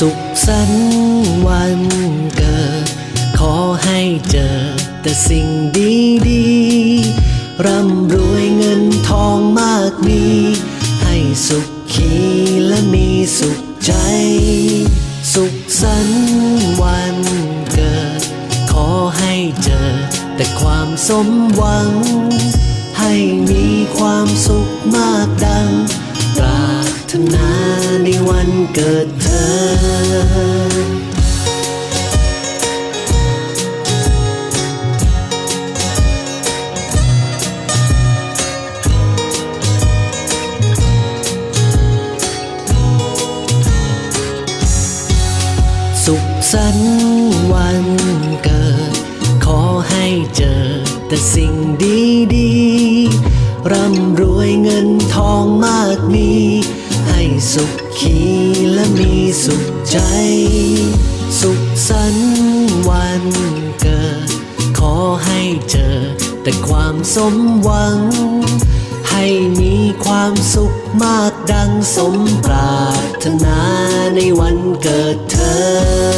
สุขสันต์วันเกิด ขอให้เจอแต่สิ่งดีๆร่ำรวยเงินทองมากมี ให้สุขขีและมีสุขใจ สุขสันต์วันเกิด ขอให้เจอแต่ความสมหวัง ให้มีความสุขมากดัง ปรารถนาในวันเกิดเธอ สุขสันต์วันเกิด ขอให้เจอแต่สิ่งดีๆ ร่ำรวยเงินทองมากมี ให้สุขขีและมีสุขใจ สุขสันต์วันเกิด ขอให้เจอแต่ความสมหวัง ให้มีความสุขมากดังสมปรารถนาในวันเกิดเธอ